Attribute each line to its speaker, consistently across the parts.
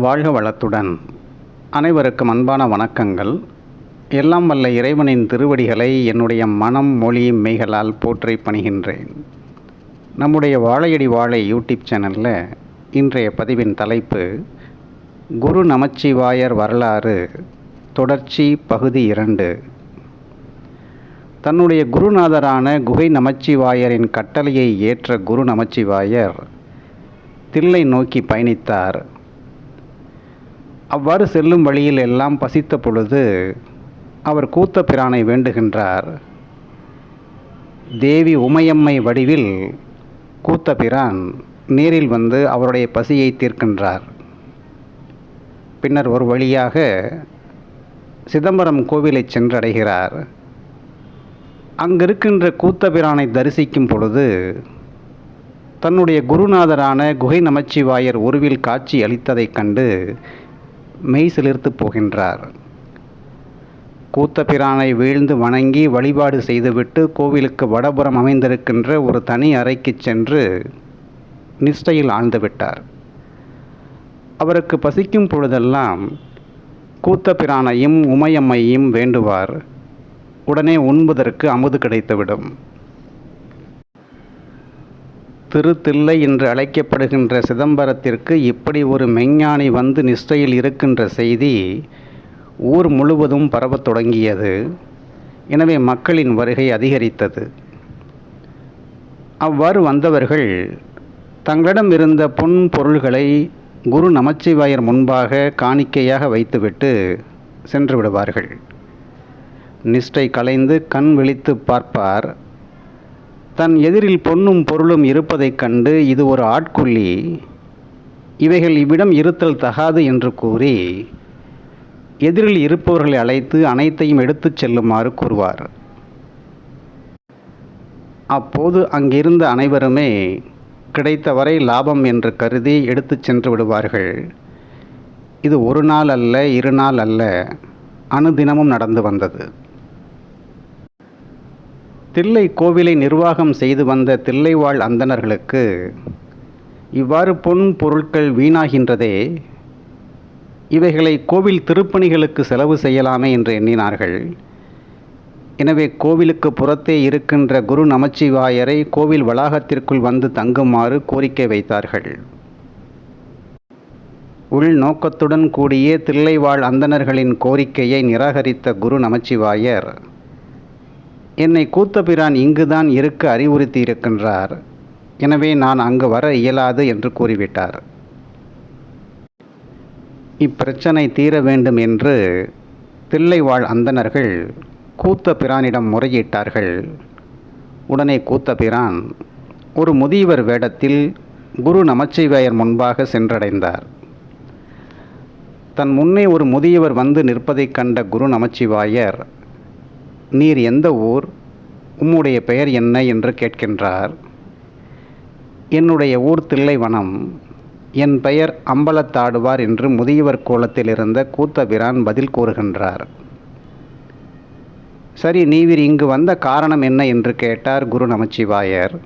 Speaker 1: வாழ்க வளத்துடன். அனைவருக்கும் அன்பான வணக்கங்கள். எல்லாம் வல்ல இறைவனின் திருவடிகளை என்னுடைய மனம் மொழி மெய்களால் போற்றி பணிகின்றேன். நம்முடைய வாழையடி வாழை யூடியூப் சேனலில் இன்றைய பதிவின் தலைப்பு குரு நமச்சிவாயர் வரலாறு தொடர்ச்சி பகுதி இரண்டு. தன்னுடைய குருநாதரான குகை நமச்சிவாயரின் கட்டளையை ஏற்ற குரு நமச்சிவாயர் தில்லை நோக்கி பயணித்தார். அவ்வாறு செல்லும் வழியில் எல்லாம் பசித்த பொழுது அவர் கூத்த பிரானை வேண்டுகின்றார். தேவி உமையம்மை வடிவில் கூத்த பிரான் நேரில் வந்து அவருடைய பசியை தீர்க்கின்றார். பின்னர் ஒரு வழியாக சிதம்பரம் கோவிலை சென்றடைகிறார். அங்கிருக்கின்ற கூத்தபிரானை தரிசிக்கும் பொழுது தன்னுடைய குருநாதரான குகை நமச்சிவாயர் உருவில் காட்சி அளித்ததைக் கண்டு மெய் சிலிர்த்து போகின்றார். கூத்தபிரானை வீழ்ந்து வணங்கி வழிபாடு செய்துவிட்டு கோவிலுக்கு வடபுறம் அமைந்திருக்கின்ற ஒரு தனி அறைக்கு சென்று நிஷ்டையில் ஆழ்ந்துவிட்டார் அவருக்கு பசிக்கும் பொழுதெல்லாம் கூத்தபிரானையும் உமையம்மையும் வேண்டுவார். உடனே உண்பதற்கு அமுது கிடைத்துவிடும். திருத்தில்லை என்று அழைக்கப்படுகின்ற சிதம்பரத்திற்கு இப்படி ஒரு மெஞ்ஞானி வந்து நிஷ்டையில் இருக்கின்ற செய்தி ஊர் முழுவதும் பரவத் தொடங்கியது. எனவே மக்களின் வருகை அதிகரித்தது. அவ்வாறு வந்தவர்கள் தங்களிடம் இருந்த பொன் பொருள்களை குரு நமச்சிவாயர் முன்பாக காணிக்கையாக வைத்துவிட்டு சென்று விடுவார்கள். நிஷ்டை கலைந்து கண் விழித்து பார்ப்பார். தன் எதிரில் பொன்னும் பொருளும் இருப்பதைக் கண்டு இது ஒரு ஆட்குள்ளி இவைகள் இவ்விடம் இருத்தல் தகாது என்று கூறி எதிரில் இருப்பவர்களை அழைத்து அனைத்தையும் எடுத்துச் செல்லுமாறு கூறுவார். அப்போது அங்கிருந்த அனைவருமே கிடைத்தவரை லாபம் என்று கருதி எடுத்துச் சென்று விடுவார்கள். இது ஒரு நாள் அல்ல இரு நாள் அல்ல அனுதினமும் நடந்து வந்தது. தில்லை கோவிலை நிர்வாகம் செய்து வந்த தில்லைவாழ் அந்தணர்களுக்கு இவ்வாறு பொன் பொருட்கள் வீணாகின்றதே. இவைகளை கோவில் திருப்பணிகளுக்கு செலவு செய்யலாமே என்று எண்ணினார்கள். எனவே கோவிலுக்கு புறத்தே இருக்கின்ற குரு நமச்சிவாயரை கோவில் வளாகத்திற்குள் வந்து தங்குமாறு கோரிக்கை வைத்தார்கள். உள்நோக்கத்துடன் கூடிய தில்லைவாழ் அந்தணர்களின் கோரிக்கையை நிராகரித்த குரு நமச்சிவாயர் என்னை கூத்தபிரான் இங்குதான் இருக்க அறிவுறுத்தி இருக்கின்றார் எனவே நான் அங்கு வர இயலாது என்று கூறிவிட்டார். இப்பிரச்சனை தீர வேண்டும் என்று தில்லைவாழ் அந்தணர்கள் கூத்த பிரானிடம் முறையிட்டார்கள். உடனே கூத்த பிரான் ஒரு முதியவர் வேடத்தில் குரு நமச்சிவாயர் முன்பாக சென்றடைந்தார். தன் முன்னே ஒரு முதியவர் வந்து நிற்பதைக் கண்ட குரு நமச்சிவாயர் நீர் எந்த ஊர் உம்முடைய பெயர் என்ன என்று கேட்கின்றார். என்னுடைய ஊர் தில்லைவனம் என் பெயர் அம்பலத்தாடுவார் என்று முதியவர் கோலத்தில் இருந்த கூத்தபிரான் பதில் கூறுகின்றார். சரி நீவிர் இங்கு வந்த காரணம் என்ன என்று கேட்டார் குரு நமச்சிவாயர்.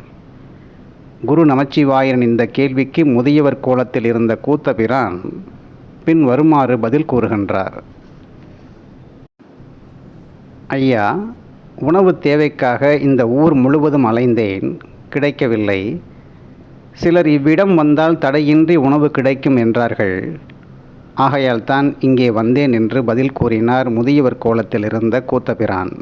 Speaker 1: குரு நமச்சிவாயரின் இந்த கேள்விக்கு முதியவர் கோலத்தில் இருந்த கூத்தபிரான் பின் வருமாறு பதில் கூறுகின்றார். ஐயா உணவு தேவைக்காக இந்த ஊர் முழுவதும் அலைந்தேன் கிடைக்கவில்லை. சிலர் இவ்விடம் வந்தால் தடையின்றி உணவு கிடைக்கும் என்றார்கள். ஆகையால் தான் இங்கே வந்தேன் என்று பதில் கூறினார் முதியவர் கோலத்தில் இருந்த கூத்தபிரான்.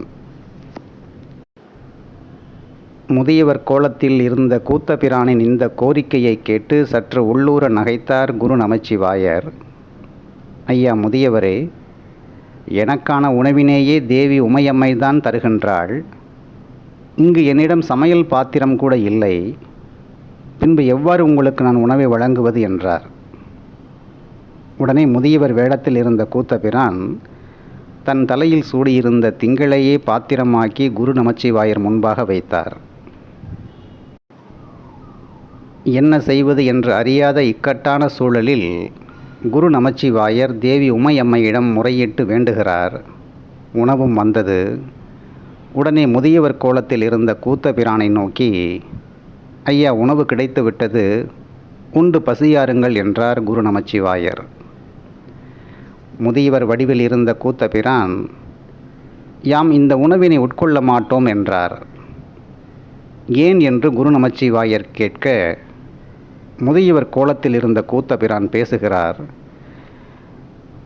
Speaker 1: முதியவர் கோலத்தில் இருந்த கூத்தபிரானின் இந்த கோரிக்கையை கேட்டு சற்று உள்ளூர நகைத்தார் குரு நமச்சிவாயர். ஐயா முதியவரே எனக்கான உணவினேயே தேவி உமையம்மை தான் தருகின்றாள். இங்கு என்னிடம் சமையல் பாத்திரம் கூட இல்லை. பின்பு எவ்வாறு உங்களுக்கு நான் உணவை வழங்குவது என்றார். உடனே முதியவர் வேடத்தில் இருந்த கூத்தபிரான் தன் தலையில் சூடியிருந்த திங்களையே பாத்திரமாக்கி குரு நமச்சிவாயர் முன்பாக வைத்தார். என்ன செய்வது என்று அறியாத இக்கட்டான சூழலில் குரு நமச்சிவாயர் தேவி உமையம்மையிடம் முறையிட்டு வேண்டுகிறார். உணவும் வந்தது. உடனே முதியவர் கோலத்தில் இருந்த கூத்தபிரானை நோக்கி ஐயா உணவு கிடைத்து விட்டது. உண்டு பசியாருங்கள் என்றார் குரு நமச்சிவாயர். முதியவர் வடிவில் இருந்த கூத்தபிரான் யாம் இந்த உணவினை உட்கொள்ள மாட்டோம் என்றார். ஏன்? என்று குரு நமச்சிவாயர் கேட்க முதியவர் கோலத்தில் இருந்த கூத்தபிரான் பேசுகிறார்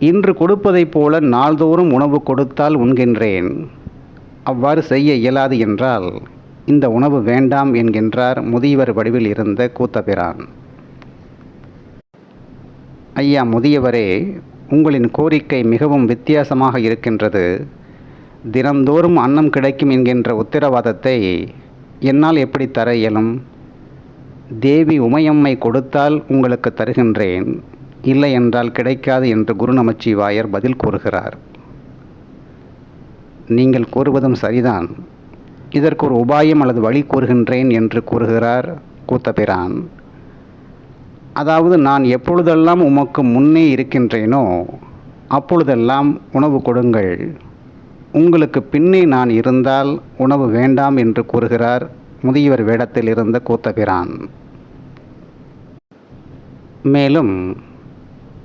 Speaker 1: இன்று கொடுப்பதைப் போல நாள்தோறும் உணவு கொடுத்தால் உண்கின்றேன். அவ்வாறு செய்ய இயலாது என்றால் இந்த உணவு வேண்டாம் என்கின்றார் முதியவர் வடிவில் இருந்த கூத்தபிரான். ஐயா முதியவரே உங்களின் கோரிக்கை மிகவும் வித்தியாசமாக இருக்கின்றது. தினந்தோறும் அன்னம் கிடைக்கும் என்கின்ற உத்தரவாதத்தை என்னால் எப்படி தர இயலும்? தேவி உமையம்மை கொடுத்தால் உங்களுக்கு தருகின்றேன். இல்லை என்றால் கிடைக்காது என்று குரு நமச்சிவாயர் பதில் கூறுகிறார். நீங்கள் கூறுவதும் சரிதான். இதற்கு ஒரு உபாயம் அல்லது வழி கூறுகின்றேன் என்று கூறுகிறார் கூத்தபிரான். அதாவது நான் எப்பொழுதெல்லாம் உமக்கு முன்னே இருக்கின்றேனோ அப்பொழுதெல்லாம் உணவு கொடுங்கள். உங்களுக்கு பின்னே நான் இருந்தால் உணவு வேண்டாம் என்று கூறுகிறார் முதியவர் வேடத்தில் இருந்த கூத்தபிரான் மேலும்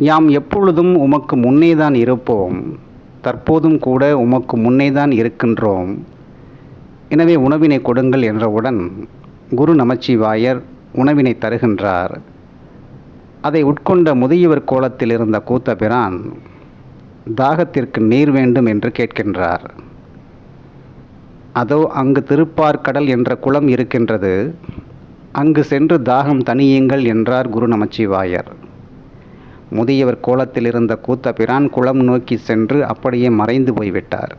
Speaker 1: யாம் எப்பொழுதும் உமக்கு முன்னேதான் இருப்போம். தற்போதும் கூட உமக்கு முன்னேதான் இருக்கின்றோம். எனவே உணவினை கொடுங்கள் என்றவுடன் குரு நமச்சிவாயர் உணவினை தருகின்றார். அதை உட்கொண்ட முதியவர் கோலத்தில் இருந்த கூத்தபிரான் தாகத்திற்கு நீர் வேண்டும் என்று கேட்கின்றார். அதோ அங்கு திருப்பார்கடல் என்ற குளம் இருக்கின்றது. அங்கு சென்று தாகம் தனியுங்கள் என்றார் குரு நமச்சிவாயர். முதியவர் கோலத்தில் இருந்த கூத்தபிரான் குளம் நோக்கி சென்று அப்படியே மறைந்து போய்விட்டார்.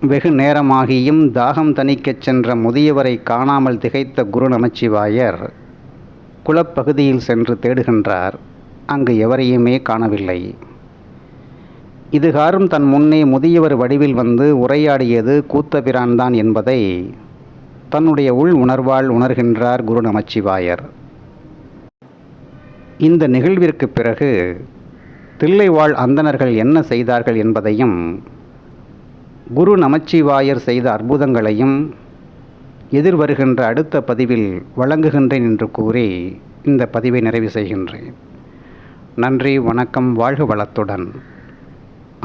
Speaker 1: வெகு நேரமாகியும் தாகம் தணிக்கச் சென்ற முதியவரை காணாமல் திகைத்த குரு நமச்சிவாயர் குளப்பகுதியில் சென்று தேடுகின்றார். அங்கு எவரையுமே காணவில்லை. இதுகாரும் தன் முன்னே முதியவர் வடிவில் வந்து உரையாடியது கூத்தபிரான்தான் என்பதை தன்னுடைய உள் உணர்வால் உணர்கின்றார் குரு நமச்சிவாயர். இந்த நிகழ்விற்கு பிறகு தில்லைவாழ் அந்தணர்கள் என்ன செய்தார்கள் என்பதையும் குரு நமச்சிவாயர் செய்த அற்புதங்களையும் எதிர்வருகின்ற அடுத்த பதிவில் வழங்குகின்றேன் என்று கூறி இந்த பதிவை நிறைவு செய்கின்றேன். நன்றி வணக்கம் வாழ்க வளத்துடன்.